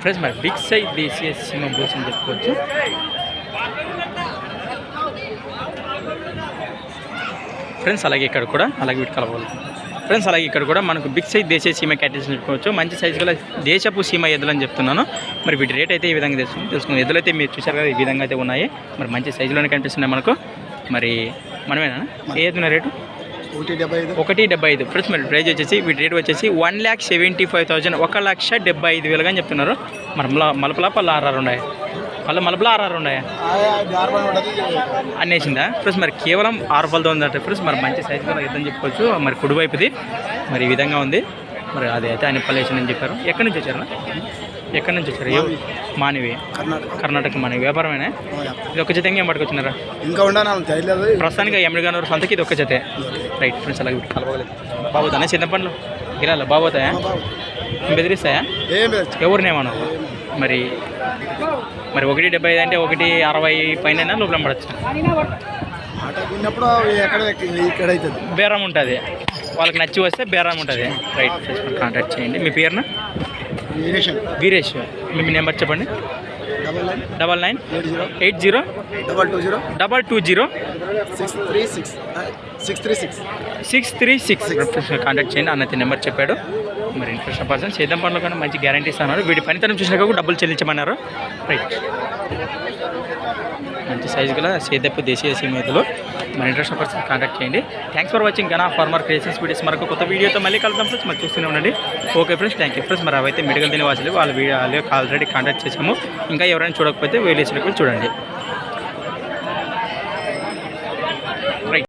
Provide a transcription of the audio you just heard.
Friends మరి big size దేశీయ cinema బోస్ అని చెప్పుకోవచ్చు ఫ్రెండ్స్ అలాగే ఇక్కడ కూడా అలాగే వీటి కలవాలి. ఫ్రెండ్స్ అలాగే ఇక్కడ కూడా మనకు బిగ్ సైజ్ దేశీయ సీమ క్యాటరీస్ చెప్పుకోవచ్చు మంచి సైజు గల దేశపు సీమ ఎద్దులు అని చెప్తున్నాను. మరి వీటి రేట్ అయితే ఈ విధంగా తెలుస్తుంది తెలుసుకుందాం. ఎద్దులు అయితే మీరు చూసారు కదా ఈ విధంగా అయితే ఉన్నాయి. మరి మంచి సైజులోనే కనిపిస్తున్నాయి మనకు. మరి మనమేనా? ఏ ఎద్దున రేటు ఒకటి డెబ్బై ఐదు. ఫ్రెండ్స్ మరి ప్రైజ్ వచ్చేసి వీటి రేట్ వచ్చేసి one lakh seventy five thousand ఒక లక్ష డెబ్బై ఐదు వేలుగా అని చెప్తున్నారు. మరి మల మలపలా పళ్ళు ఆర్ఆర్ ఉన్నాయి? పళ్ళు మలపలా ఆర్ఆర్ ఉన్నాయి? జార్బన్ అనేసిందా ఫ్రెండ్స్ మరి కేవలం ఆరు పళ్ళతో ఉందంటే ఫ్రెండ్స్ మరి మంచి సైజ్ కూడా ఇద్దని చెప్పుకోవచ్చు. మరి కుడివైపుది మరి ఈ విధంగా ఉంది. మరి అది అయితే పళ్ళు వేసిందని చెప్పారు. ఎక్కడి నుంచి వచ్చారు ఎక్కడి నుంచి వచ్చారు? మానివి. కర్ణాటక. మానివి. వ్యాపారమేనా? ఇది ఒక జతంగా ఏం పట్టుకొచ్చినారా? ఇంకా ఉండా నాకు తెలియదు ప్రస్తుతానికి ఎమ్మిడిగానూరు సంతకి ఇది ఒక జతే. రైట్ ఫ్రెండ్స్ అలాగే కలవలేదు బాబోతానే చింతపండ్లు గిరాల బాబోతాయా బెదిరిస్తాయా? ఎవరినేమన్నా మరి మరి ఒకటి డెబ్బై ఐదు అంటే ఒకటి అరవై పైన లోపల పడచ్చు? ఎక్కడ ఇక్కడ బేరం ఉంటుంది. వాళ్ళకి నచ్చి వస్తే బేరం ఉంటుంది. రైట్ కాంటాక్ట్ చేయండి. మీ పేరున? వీరేష్ మీ నెంబర్ చెప్పండి. Double nine. Eight zero. Double two zero. Double two zero. Six three six six three six. Six three six. Contact చేయండి. అన్నది నెంబర్ చెప్పాడు. మరి ఇంట్రెస్ట్ పర్సన్ సేద్యం పనులు కానీ మంచి గ్యారంటీ ఇస్తున్నారు వీడి పనితనం చూసినాక డబ్బులు చెల్లించమన్నారు. రైట్ మంచి సైజు గల సేదప్పు దేశీయ సీమేతలు మన ఇంట్రెస్ట్ పర్సన్ కాంటాక్ట్ చేయండి. Thanks for watching Gana farmer creations videos మరొక కొత్త వీడియోతో మళ్ళీ కలుద్దాం ఫ్రెండ్స్. మరి చూస్తూనే ఉండండి. Okay friends thank you friends మరి అవైతే మెడికల్ దిన వాసులు వాళ్ళ వీడియో ఆల్రెడీ కాంటాక్ట్ చేసాము ఇంకా ఎవరైనా చూడకపోతే వేలేసినప్పుడు చూడండి.